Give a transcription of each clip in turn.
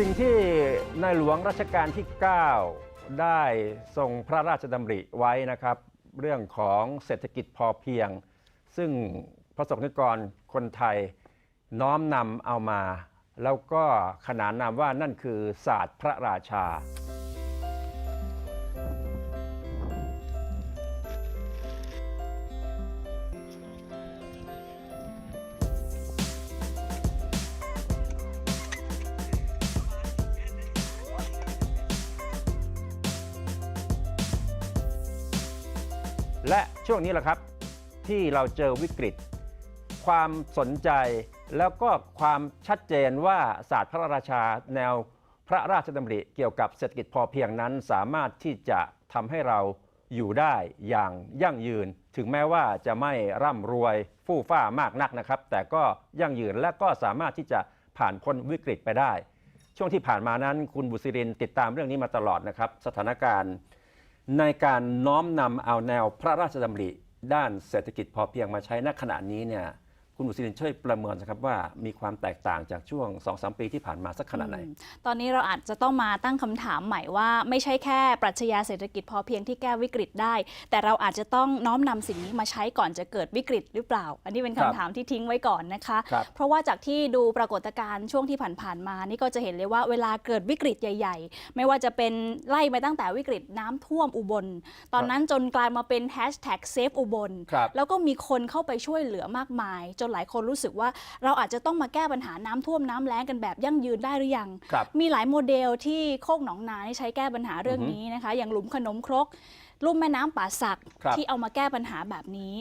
สิ่งที่ในหลวงรัชกาลที่ 9 ได้ทรงพระราชดำริไว้นะครับ เรื่องของเศรษฐกิจพอเพียง ซึ่งพระสงฆ์นิกรคนไทยน้อมนำเอามา แล้วก็ขนานนามว่านั่นคือศาสตร์พระราชา และช่วงนี้แหละครับที่เราเจอวิกฤต ความสนใจแล้วก็ความชัดเจนว่าศาสตร์พระราชาแนวพระราชดำริเกี่ยวกับเศรษฐกิจพอเพียงนั้น สามารถที่จะทำให้เราอยู่ได้อย่างยั่งยืน ถึงแม้ว่าจะไม่ร่ำรวยฟู่ฟ้ามากนักนะครับ แต่ก็ยั่งยืนและก็สามารถที่จะผ่านพ้นวิกฤตไปได้ ช่วงที่ผ่านมานั้นคุณบุษรินติดตามเรื่องนี้มาตลอดนะครับ สถานการณ์ ในการน้อมนำเอาแนวพระราชดำริด้านเศรษฐกิจพอเพียงมาใช้ณขณะนี้เนี่ย คุณบุษรินช่วยประเมินนะครับว่ามีความแตกต่างจากช่วง 2-3 ปีที่ผ่านมาสักขนาดไหนอืมตอนนี้เราอาจจะต้องมาตั้งคำถามใหม่ว่า ไม่ใช่แค่ปรัชญาเศรษฐกิจพอเพียงที่แก้วิกฤตได้ แต่เราอาจจะต้องน้อมนำสิ่งนี้มาใช้ก่อนจะเกิดวิกฤตหรือเปล่า อันนี้เป็นคำครับถามที่ทิ้งไว้ก่อนนะคะ ครับ เพราะว่าจากที่ดูปรากฏการณ์ช่วงที่ผ่านๆมา นี่ก็จะเห็นเลยว่าเวลาเกิดวิกฤตใหญ่ ๆ ไม่ว่าจะเป็นไล่ไปตั้งแต่วิกฤตน้ำท่วมอุบล ตอนนั้นจนกลายมาเป็นแฮชแท็กเซฟอุบล ครับ แล้วก็มีคนเข้าไปช่วยเหลือมากมายจนหลายคนรู้สึกว่าเราอาจจะต้องมาแก้ปัญหาน้ำท่วมน้ำแล้งกันแบบยั่งยืนได้หรือยังครับมีหลายโมเดลที่โคกหนองนาที่ใช้แก้ปัญหาเรื่องอือฮึนี้นะคะ อย่างหลุมขนมครกลุ่มแม่น้ำป่าสักครับที่เอามาแก้ปัญหาแบบนี้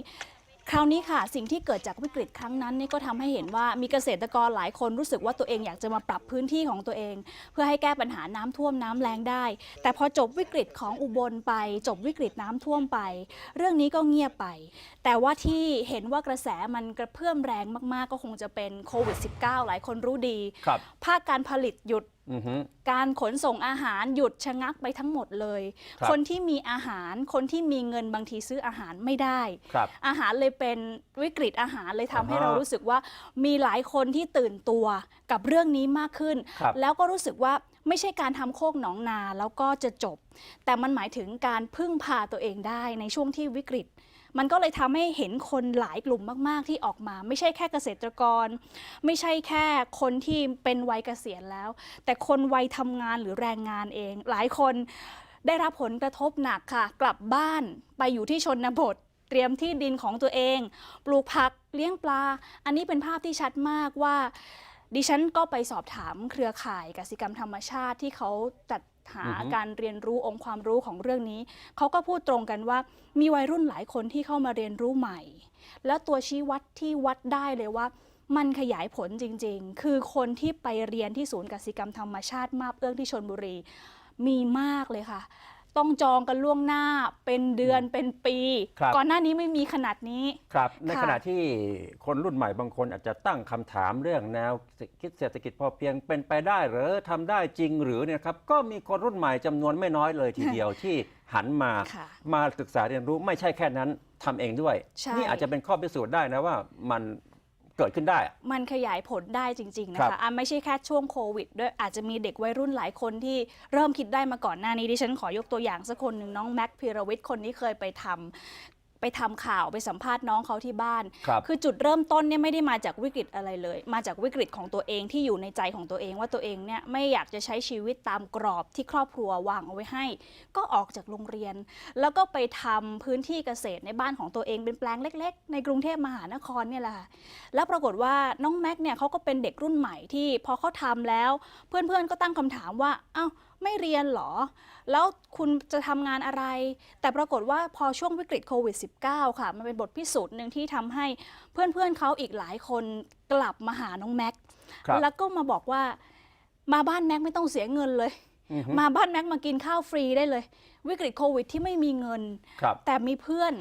คราวนี้ค่ะ สิ่งที่เกิดจากวิกฤตครั้งนั้นนี่ก็ทำให้เห็นว่ามีเกษตรกรหลายคนรู้สึกว่าตัวเองอยากจะมาปรับพื้นที่ของตัวเอง เพื่อให้แก้ปัญหาน้ำท่วมน้ำแรงได้ แต่พอจบวิกฤตของอุบลไป จบวิกฤตน้ำท่วมไป เรื่องนี้ก็เงียบไป แต่ว่าที่เห็นว่ากระแสมันกระเพื่อมแรงมากๆ ก็คงจะเป็นโควิด -19 หลายคนรู้ดีภาคการผลิตหยุด การขนส่งอาหารหยุดชะงักไปทั้งหมดเลยครับคนที่มีอาหารคนที่มีเงินบางทีซื้ออาหารไม่ได้ครับอาหารเลยเป็นวิกฤตอาหารเลยทำให้อ่าฮะเรารู้สึกว่ามีหลายคนที่ตื่นตัวกับเรื่องนี้มากขึ้นครับแล้วก็รู้สึกว่าไม่ใช่การทำโคกหนองนาแล้วก็จะจบ แต่มันหมายถึงการพึ่งพาตัวเองได้ในช่วงที่วิกฤต มันก็เลยทำให้เห็นคนหลายกลุ่มมาก ๆ ที่ออกมา ไม่ใช่แค่เกษตรกร ไม่ใช่แค่คนที่เป็นวัยเกษียณแล้ว แต่คนวัยทำงานหรือแรงงานเอง หลายคนได้รับผลกระทบหนักค่ะ กลับบ้านไปอยู่ที่ชนบทเตรียมที่ดินของตัวเอง ปลูกผักเลี้ยงปลา อันนี้เป็นภาพที่ชัดมากว่าดิฉันก็ไปสอบถามเครือข่ายกสิกรรมธรรมชาติที่เขาจัด หาการเรียนรู้องค์ความรู้ของเรื่องนี้ เขาก็พูดตรงกันว่ามีวัยรุ่นหลายคนที่เข้ามาเรียนรู้ใหม่ แล้วตัวชี้วัดที่วัดได้เลยว่า มันขยายผลจริง ๆ คือคนที่ไปเรียนที่ศูนย์กสิกรรมธรรมชาติมาบเอื้องที่ชนบุรี มีมากเลยค่ะ ต้องจองกันล่วงหน้าเป็นเดือนเป็นปี ครับ ก่อนหน้านี้ไม่มีขนาดนี้ ครับ ในค่ะขณะที่คนรุ่นใหม่บางคนอาจจะตั้งคำถามเรื่องแนวคิดเศรษฐกิจพอเพียงเป็นไปได้หรือทำได้จริงหรือเนี่ยครับก็มีคนรุ่นใหม่จำนวนไม่น้อยเลยทีเดียว ที่หันมา ค่ะ มาศึกษาเรียนรู้ไม่ใช่แค่นั้นทำเองด้วย ใช่ นี่อาจจะเป็นข้อพิสูจน์ได้นะว่ามัน เกิดขึ้นได้อะมันขยายผลได้จริง ๆ นะครัคะบ อะไม่ใช่แค่ช่วงโควิดด้วยอาจจะมีเด็กวัยรุ่นหลายคนที่เริ่มคิดได้มาก่อนหน้านี้ดิฉันขอยกตัวอย่างสักคนหนึ่งน้องแม็กพิรวิทย์คนนี้เคยไปทำ ไปทำข่าวไปสัมภาษณ์น้องเขาที่บ้านครับคือจุดเริ่มต้นเนี่ยไม่ได้มาจากวิกฤตอะไรเลย มาจากวิกฤตของตัวเองที่อยู่ในใจของตัวเองว่าตัวเองเนี่ยไม่อยากจะใช้ชีวิตตามกรอบที่ครอบครัววางเอาไว้ให้ ก็ออกจากโรงเรียน แล้วก็ไปทำพื้นที่เกษตรในบ้านของตัวเองเป็นแปลงเล็ก ๆ ในกรุงเทพมหานครเนี่ยแหละค่ะแล้วปรากฏว่าน้องแม็กเนี่ยเขาก็เป็นเด็กรุ่นใหม่ที่พอเขาทำแล้ว เพื่อนๆก็ตั้งคำถามว่าอ้าว ไม่เรียนเหรอ แล้วคุณจะทำงานอะไร แต่ปรากฏว่าพอช่วงวิกฤตโควิด -19 ค่ะ มันเป็นบทพิสูจน์หนึ่งที่ทำให้เพื่อนๆเขาอีกหลายคนกลับมาหาน้องแม็กครับแล้วก็มาบอกว่ามาบ้านแม็กไม่ต้องเสียเงินเลยอือฮึมาบ้านแม็กมากินข้าวฟรีได้เลย วิกฤตโควิดที่ไม่มีเงินครับแต่มีเพื่อน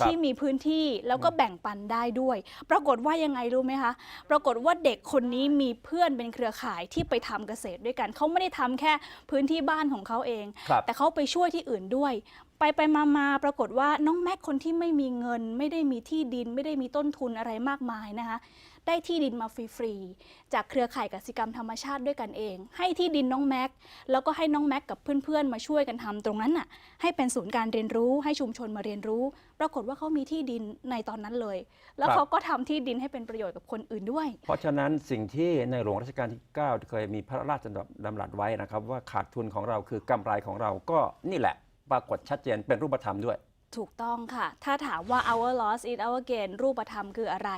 ครับ ที่มีพื้นที่แล้วก็แบ่งปันได้ด้วย ปรากฏว่ายังไงรู้ไหมคะ ปรากฏว่าเด็กคนนี้มีเพื่อนเป็นเครือข่ายที่ไปทำเกษตรด้วยกัน เขาไม่ได้ทำแค่พื้นที่บ้านของเขาเอง ครับ แต่เขาไปช่วยที่อื่นด้วย ไปไปมามาปรากฏว่าน้องแม็กคนที่ไม่มีเงิน ไม่ได้มีที่ดิน ไม่ได้มีต้นทุนอะไรมากมายนะคะ ได้ที่ดินมาฟรีๆ จากเครือข่ายกสิกรรมธรรมชาติด้วยกันเอง ให้ที่ดินน้องแม็ก แล้วก็ให้น้องแม็กกับเพื่อนๆ มาช่วยกันทำตรงนั้นน่ะ ให้เป็นศูนย์การเรียนรู้ให้ชุมชนมาเรียนรู้ ปรากฏว่าเขามีที่ดินในตอนนั้นเลย แล้วครับเขาก็ทำที่ดินให้เป็นประโยชน์กับคนอื่นด้วย เพราะฉะนั้นสิ่งที่ในหลวงรัชกาลที่ 9 เคยมีพระราชดำรัสไว้นะครับ ว่าขาดทุนของเราคือกำไรของเราก็นี่แหละ ปรากฏชัดเจนเป็นรูปธรรมด้วย ถูกต้องค่ะ ถ้าถามว่า our loss is our gain รูปธรรมคืออะไร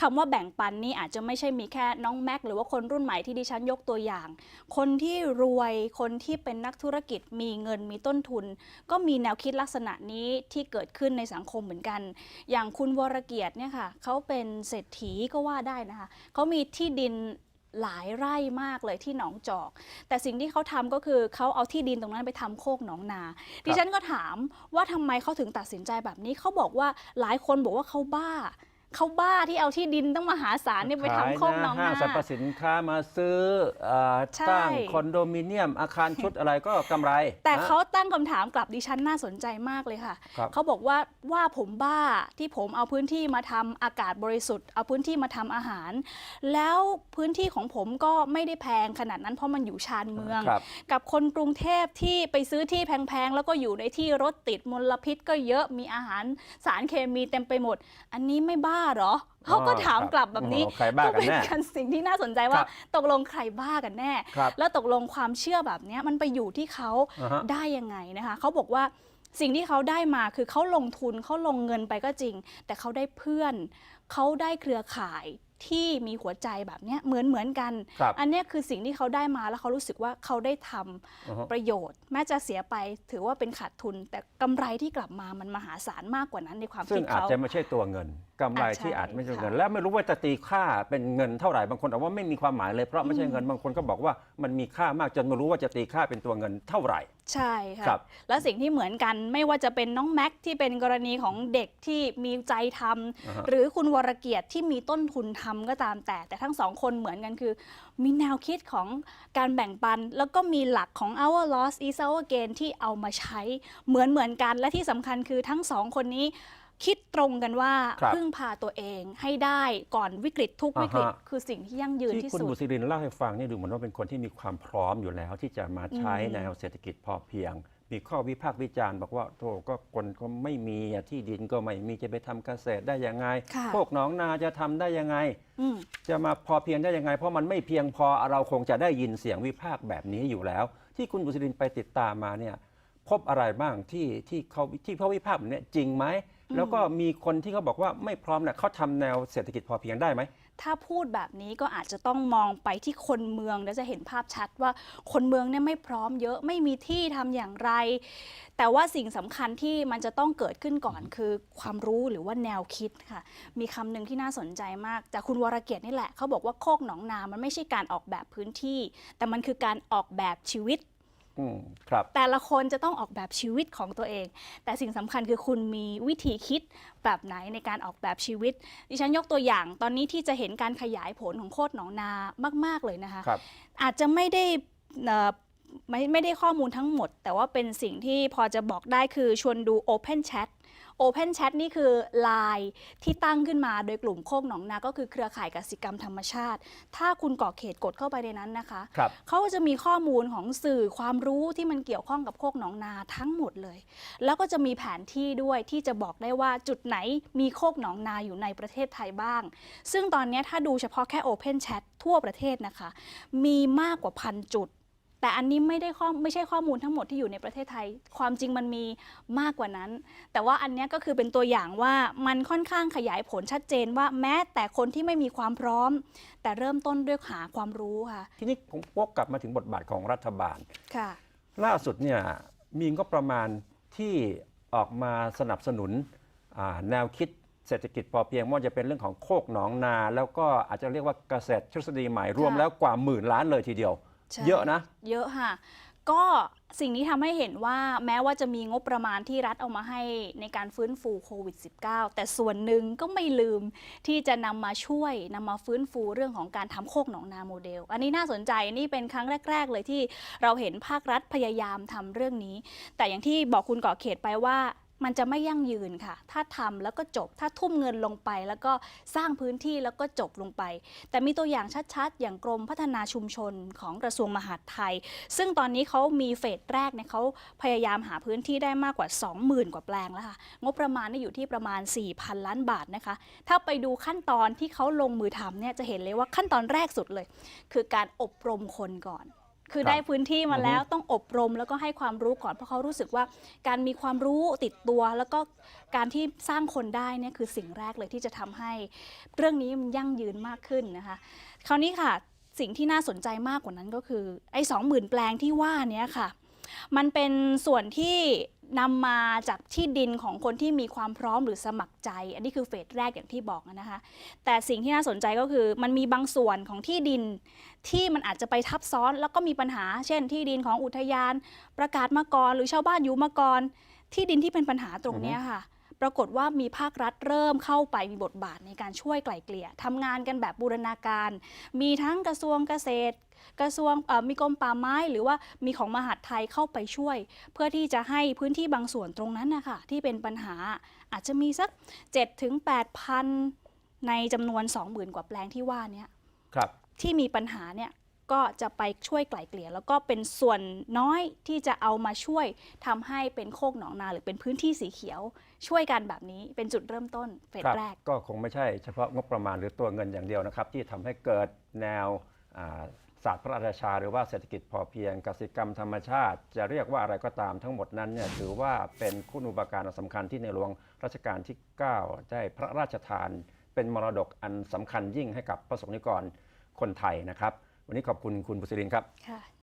คำว่าแบ่งปันนี่อาจจะไม่ใช่มีแค่น้องแม็กหรือว่าคนรุ่นใหม่ที่ดิฉันยกตัวอย่าง คนที่รวย คนที่เป็นนักธุรกิจ มีเงิน มีต้นทุน ก็มีแนวคิดลักษณะนี้ที่เกิดขึ้นในสังคมเหมือนกัน อย่างคุณวรเกียรติเนี่ยค่ะ เขาเป็นเศรษฐีก็ว่าได้นะคะ เขามีที่ดิน หลายไร่มากเลยที่หนองจอก แต่สิ่งที่เขาทำก็คือเขาเอาที่ดินตรงนั้นไปทำโคกหนองนา ดิฉันก็ถามว่าทำไมเขาถึงตัดสินใจแบบนี้เขาบอกว่าหลายคนบอกว่าเขาบ้า เขาบ้าที่เอาที่ดินต้องมหาศาลเนี่ยไปทำโคกหนองห้านางสรรพสินค้ามาซื้อเอ่อใช่สร้างคอนโดมิเนียมอาคารชุดอะไรก็กำไร แต่นะเขาตั้งคำถามกลับดิฉันน่าสนใจมากเลยค่ะครับเขาบอกว่าว่าผมบ้าที่ผมเอาพื้นที่มาทำอากาศบริสุทธิ์ เอาพื้นที่มาทำอาหาร แล้วพื้นที่ของผมก็ไม่ได้แพงขนาดนั้นเพราะมันอยู่ชานเมืองครับกับคนกรุงเทพที่ไปซื้อที่แพงๆแล้วก็อยู่ในที่รถติดมลพิษก็เยอะมีอาหารสารเคมีเต็มไปหมด อันนี้ไม่บ้าเหรอเขาก็ถามกลับแบบนี้อ๋อใครบ้ากันเป็นแน่การสิ่งที่น่าสนใจว่าครับตกลงใครบ้ากันแน่ครับแล้วตกลงความเชื่อแบบเนี้ยมันไปอยู่ที่เขาอ่าฮะได้ยังไงนะคะเขาบอกว่าสิ่งที่เขาได้มาคือเขาลงทุนเขาลงเงินไปก็จริง แต่เขาได้เพื่อน เขาได้เครือข่าย ที่มีหัวใจแบบเนี้ยเหมือนเหมือนกัน ครับอันเนี้ยคือสิ่งที่เขาได้มาแล้วเขารู้สึกว่าเขาได้ทำอือฮะประโยชน์ แม้จะเสียไปถือว่าเป็นขาดทุน แต่กำไรที่กลับมามันมหาศาลมากกว่านั้นในความซึ่คิงดอาจเขา จะไม่ใช่ตัวเงินกำไรอะใช่ที่อาจไม่ใช่ค่ะเงินและไม่รู้ว่าจะตีค่าเป็นเงินเท่าไหร่บางคนบอกว่าไม่มีความหมายเลยเพราะไม่ใช่เงินบางคนก็บอกว่ามันมีค่ามากจนไม่รู้ว่าจะตีค่าเป็นตัวเงินเท่าไหร่ ใช่ค่ะครับ แล้วสิ่งที่เหมือนกันไม่ว่าจะเป็นน้องแม็กที่เป็นกรณีของเด็กที่มีใจทำอ่าฮะ หรือคุณวรเกียรติที่มีต้นทุนทำก็ตามแต่ แต่ทั้งสองคนเหมือนกันคือ มีแนวคิดของการแบ่งปัน แล้วก็มีหลักของ our loss is our gain ที่เอามาใช้เหมือนเหมือนกันและที่สำคัญคือทั้งสองคนนี้ คิดตรงกันว่าครับพึ่งพาตัวเองให้ได้ก่อนวิกฤตทุกวิกฤต อ่าฮะ คือสิ่งที่ยั่งยืนที่ที่คุณสุด บุษรินเล่าให้ฟังนี่ดูเหมือนว่าเป็นคนที่มีความพร้อมอยู่แล้ว ที่จะมาใช้อืม แนวเศรษฐกิจพอเพียง มีข้อวิพากษ์วิจารณ์บอกว่าโธ่ก็คนก็ไม่มีอะที่ดินก็ไม่มีจะไปทำเกษตรได้ยังไงค่ะโคกหนองนาจะทำได้ยังไง อืม จะมาพอเพียงได้ยังไง เพราะมันไม่เพียงพอเราคงจะได้ยินเสียงวิพากษ์แบบนี้อยู่แล้ว ที่คุณบุษรินไปติดตามมาเนี่ยพบอะไรบ้างที่ที่เขาที่เขาวิพากษ์แบบเนี้ยจริงไหม แล้วก็มีคนที่เขาบอกว่าไม่พร้อมเนี่ยเขาทำแนวเศรษฐกิจพอเพียงได้ไหม ถ้าพูดแบบนี้ก็อาจจะต้องมองไปที่คนเมืองแล้วจะเห็นภาพชัดว่าคนเมืองเนี่ยไม่พร้อมเยอะไม่มีที่ทำอย่างไร แต่ว่าสิ่งสำคัญที่มันจะต้องเกิดขึ้นก่อนคือความรู้หรือว่าแนวคิดค่ะ มีคำหนึ่งที่น่าสนใจมาก จากคุณวรเกียรตินี่แหละเขาบอกว่าโคกหนองนา มันไม่ใช่การออกแบบพื้นที่ แต่มันคือการออกแบบชีวิต อืมครับ แต่ละคนจะต้องออกแบบชีวิตของตัวเอง แต่สิ่งสำคัญคือคุณมีวิธีคิดแบบไหนในการออกแบบชีวิต ดิฉันยกตัวอย่างตอนนี้ที่จะเห็นการขยายผลของโคตรหนองนามาก ๆ เลยนะคะ ครับ อาจจะไม่ได้เอ่อไม่ไม่ได้ข้อมูลทั้งหมด แต่ว่าเป็นสิ่งที่พอจะบอกได้คือชวนดู Open Chat Open Chat นี่คือ Line ที่ตั้งขึ้นมาโดยกลุ่มโคกหนองนา ก็คือเครือข่ายกสิกรรมธรรมชาติ ถ้าคุณก่อเขตกดเข้าไปในนั้นนะคะครับเขาก็จะมีข้อมูลของสื่อความรู้ที่มันเกี่ยวข้องกับโคกหนองนาทั้งหมดเลย แล้วก็จะมีแผนที่ด้วยที่จะบอกได้ว่าจุดไหนมีโคกหนองนาอยู่ในประเทศไทยบ้าง ซึ่งตอนนี้ถ้าดูเฉพาะแค่ Open Chat ทั่วประเทศนะคะ มีมากกว่าพันจุด แต่อันนี้ไม่ได้ข้อไม่ใช่ข้อมูลทั้งหมดที่อยู่ในประเทศไทย ความจริงมันมีมากกว่านั้น แต่ว่าอันเนี้ยก็คือเป็นตัวอย่างว่ามันค่อนข้างขยายผลชัดเจนว่าแม้แต่คนที่ไม่มีความพร้อม แต่เริ่มต้นด้วยหาความรู้ค่ะ ทีนี้ผมวกกลับมาถึงบทบาทของรัฐบาลค่ะ ล่าสุดเนี่ยมีงบประมาณที่ออกมาสนับสนุนอ่าแนวคิดเศรษฐกิจพอเพียงไม่ว่าจะเป็นเรื่องของโคกหนองนา แล้วก็อาจจะเรียกว่าเกษตรทฤษฎีใหม่รวมแล้วกว่าหมื่นล้านเลยทีเดียว ใช่เยอะนะ เยอะค่ะ ก็สิ่งนี้ทำให้เห็นว่าแม้ว่าจะมีงบประมาณที่รัฐเอามาให้ในการฟื้นฟูโควิด -19 แต่ส่วนหนึ่งก็ไม่ลืมที่จะนำมาช่วยนำมาฟื้นฟูเรื่องของการทำโคกหนองนาโมเดล อันนี้น่าสนใจนี่เป็นครั้งแรก ๆ เลยที่เราเห็นภาครัฐพยายามทำเรื่องนี้ แต่อย่างที่บอกคุณก่อเขตไปว่า มันจะไม่ยั่งยืนค่ะ ถ้าทำแล้วก็จบ ถ้าทุ่มเงินลงไป แล้วก็สร้างพื้นที่แล้วก็จบลงไป แต่มีตัวอย่างชัดๆ อย่างกรมพัฒนาชุมชนของกระทรวงมหาดไทย ซึ่งตอนนี้เขามีเฟสแรกเนี่ยเขาพยายามหาพื้นที่ได้มากกว่า 20,000 กว่าแปลงแล้วค่ะ งบประมาณนี่อยู่ที่ประมาณ 4,000 ล้านบาทนะคะ ถ้าไปดูขั้นตอนที่เขาลงมือทำเนี่ยจะเห็นเลยว่าขั้นตอนแรกสุดเลย คือการอบรมคนก่อน คือครับได้พื้นที่มาอือฮึแล้วต้องอบรมแล้วก็ให้ความรู้ก่อนเพราะเขารู้สึกว่าการมีความรู้ติดตัว แล้วก็การที่สร้างคนได้เนี่ยคือสิ่งแรกเลยที่จะทำให้ เรื่องนี้มันยั่งยืนมากขึ้นนะคะ คราวนี้ค่ะสิ่งที่น่าสนใจมากกว่านั้นก็คือไอ้สองหมื่นแปลงที่ว่าเนี้ยค่ะ มันเป็นส่วนที่นำมาจากที่ดินของคนที่มีความพร้อมหรือสมัครใจ อันนี้คือเฟสแรกอย่างที่บอกนะคะ แต่สิ่งที่น่าสนใจก็คือมันมีบางส่วนของที่ดินที่มันอาจจะไปทับซ้อน แล้วก็มีปัญหา เช่น ที่ดินของอุทยาน ประกาศมาก่อนหรือชาวบ้านอยู่มาก่อนที่ดินที่เป็นปัญหาตรงนี้ค่ะ ปรากฏว่ามีภาครัฐเริ่มเข้าไปมีบทบาทในการช่วยไกล่เกลี่ยทำงานกันแบบบูรณาการ มีทั้งกระทรวงเกษตร กระทรวงเอ่อมีกรมป่าไม้ หรือว่ามีของมหาดไทยเข้าไปช่วย เพื่อที่จะให้พื้นที่บางส่วนตรงนั้นนะคะที่เป็นปัญหาอาจจะมีสัก7ถึง8พันในจำนวน 20,000 กว่าแปลงที่ว่าเนี้ยครับที่มีปัญหาเนี่ยก็จะไปช่วยไกล่เกลี่ย แล้วก็เป็นส่วนน้อยที่จะเอามาช่วยทำให้เป็นโคกหนองนาหรือเป็นพื้นที่สีเขียว ช่วยกันแบบนี้เป็นจุดเริ่มต้นเฟสครับแรก ก็คงไม่ใช่เฉพาะงบประมาณหรือตัวเงินอย่างเดียวนะครับ ที่ทำให้เกิดแนวอ่าศาสตร์พระราชา หรือว่าเศรษฐกิจพอเพียงกสิกรรมธรรมชาติ จะเรียกว่าอะไรก็ตามทั้งหมดนั้นเนี่ยถือว่าเป็นคุณูปการสำคัญที่ในหลวงรัชกาลที่ 9 ได้พระราชทาน เป็นมรดกอันสำคัญยิ่งให้กับพระสงฆ์นิกรคนไทยนะครับ วันนี้ขอบคุณคุณบุษรินครับค่ะ